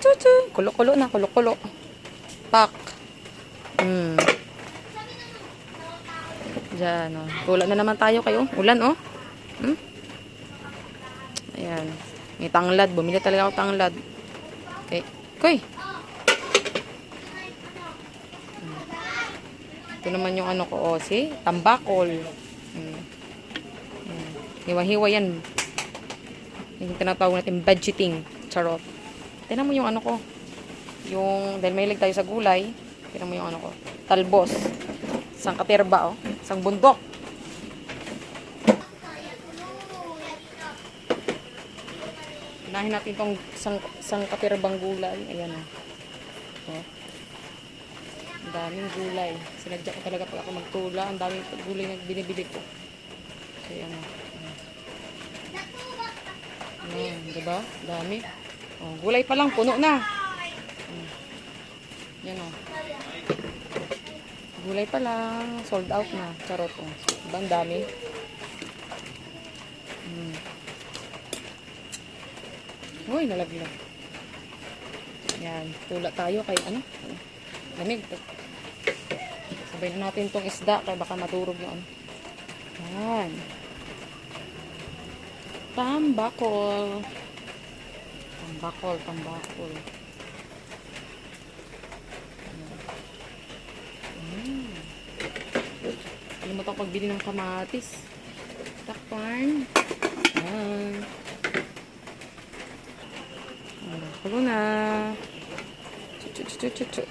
chu, chu. Kulo-kulo na, kulo-kulo. Pak. Hmm. Diyan, oh. Tula na naman tayo kayo. Ulan, oh. Hmm? Ayan. May tanglad. Bumili talaga ako tanglad. Okay. Koy. Hmm. Ito naman yung ano ko, oh. See? Tambakol. Hmm. Hmm. Hiwa-hiwa yan. Yung tinatawag natin budgeting. Charot. Tingnan mo yung ano ko. Yung, dahil mahilig tayo sa gulay, tingnan mo yung ano ko. Talbos. Isang katerba, oh. Isang bundok. Unahin natin itong isang, isang katerbang gulay. Ayan, oh. oh. Ang daming gulay. Sinadya ko talaga pag ako magtula. Ang daming gulay na binibili ko. Kaya, ano. Ayan, diba? Dami. Oh, gulay pa lang, puno na. Mm. Yan oh. Gulay pa lang, sold out na. Charot oh. Diba, ang dami? Mm. Uy, nalaglag. Yan, tula tayo kay ano? Lamig. Sabay na natin tong isda kaya baka maturog yung. Yan. Tambakol. Tambakol, tambakol. Mm. Kalimutan ko pagbili ng kamatis. Takpan. Yan. Ano, kulo na. Chu, chu, chu, chu, chu.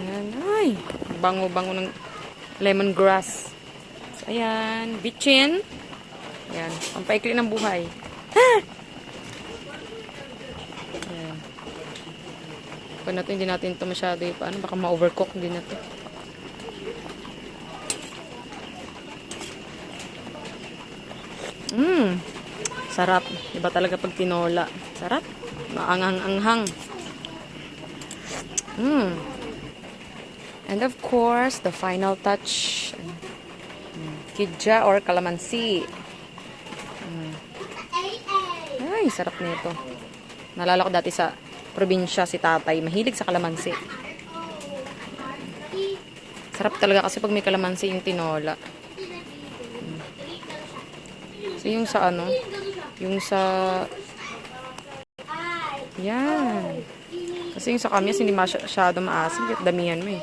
Yan. Ay, bango-bango ng lemongrass. So, ayan. Bitchin. Yan. Ang paikli ng buhay. Ayan. Kung natin, hindi natin ito masyado yung paano. Baka ma-overcook din na ito. Mmm. Sarap. Iba talaga pag tinola. Sarap. Maanghang-anghang. Mmm. And of course, the final touch. Mm. Kidja or calamansi. Ay, sarap nito. Nalala ko dati sa probinsya si tatay. Mahilig sa kalamansi. Sarap talaga kasi pag may kalamansi yung tinola. So, yung sa ano, yung sa... Yan. Kasi yung sa kamis, hindi masyado maasim. Damihan mo eh.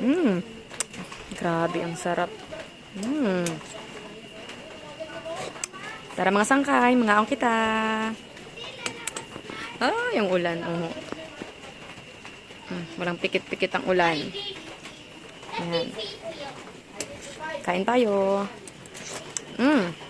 Mmm. Grabe, ang sarap. Mmm. Tara mga sangkay, mga aong kita. Ah, yung ulan. Oh. Hmm, walang pikit-pikit ang ulan. Ayan. Kain tayo. Mm.